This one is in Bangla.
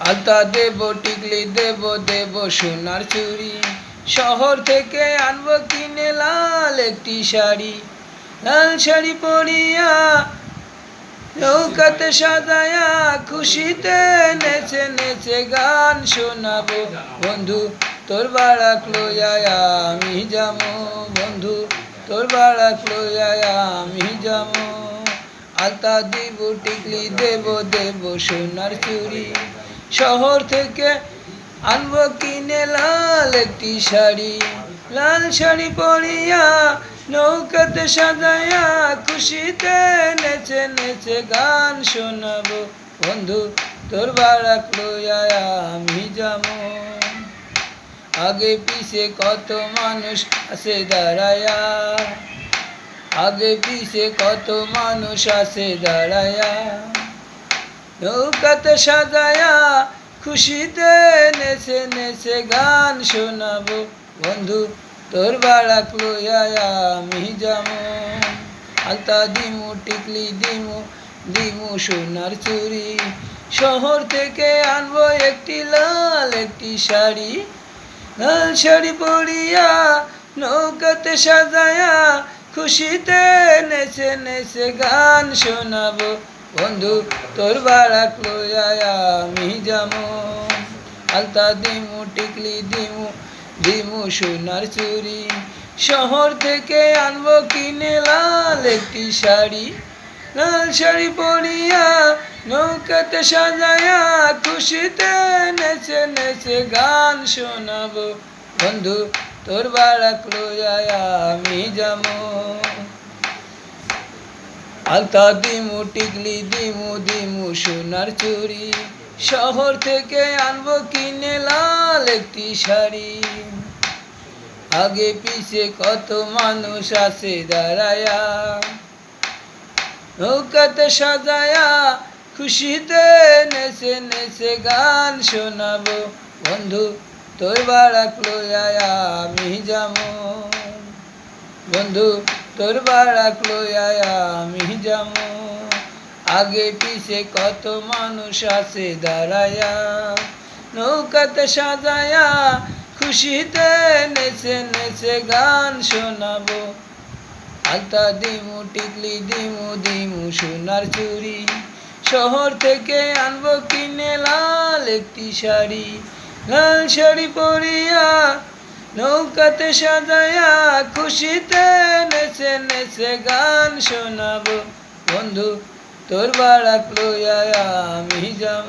আলতা দেব, টিকলি দেব দেব সোনার চুরি শহর থেকে আনব কিনে লাল একটি শাড়ি। লাল শাড়ি পরিয়া নৌকাতে সাজায়া খুশিতে নেচে নেচে গান শোনাবো। বন্ধু, তোর বারাক লইয়া আমি যাব। বন্ধু, তোর বারাক লইয়া আমি যাব। আলতা দিব, টিকলি দেব দেব সোনার চুরি শহর থেকে আনব কিনে লাল একটি শাড়ি। লাল শাড়ি পরিয়া নৌকাতে সাজায়া খুশিতে নেচে নেচে গান শোনাবো। বন্ধু, তোর বারাক লইয়া আমি যাব। আগে পিছে কত মানুষ আছে দাঁড়ায়া। আগে পিছে কত মানুষ আছে দাঁড়ায়া, নৌকাতে সাজায়া খুশিতে নেচে নেচে গান শোনাবো। বন্ধু, তোর বারাক লইয়া আমি যাব। আলতা দিমু, টিকলি দিমু দিমু সোনার চুরি শহর থেকে আনব একটি লাল, একটি শাড়ি। লাল শাড়ি পরিয়া নৌকাতে সাজায়া খুশিতে নেচে নেচে গান শোনাবো। বন্ধু, তোর বারাক লইয়া আমি যাব। আলতা দিমু, টিকলি দিমু দিমু সোনার চুরি শহর থেকে আনব কিনে লাল একটি শাড়ি। লাল শাড়ি পরিয়া নৌকাতে সাজায়া খুশিতে নেচে নেচে গান শোনাবো। বন্ধু তোর বারাক লইয়া আমি যাব আলতা দিমু, টিকলি দিমু দিমু সোনার চুরি শহর থেকে আনব কিনে লাল একটি শাড়ি। আগে পিছে কত মানুষ আছে দাঁড়ায়া। নৌকাতে সাজায়া খুশিতে নেচে নেচে গান শোনাবো। বন্ধু তোর বারাক লইয়া আমি যাব। বন্ধু তোর বারাক লইয়া আমি যাব। আগে পিছে কত মানুষ আছে দাঁড়ায়া, নৌকাতে সাজায়া খুশিতে নেচে নেচে গান শোনাবো। আলতা দিমু টিকলি দিমু দিমু সোনার চুরি শহর থেকে আনব কিনে লাল একটি শাড়ি। লাল শাড়ি পরিয়া নৌকাতে সাজায়া খুশিতে নেচে নেচে গান শোনাবো। বন্ধু, তোর বাড়া লইয়া আমি যাব।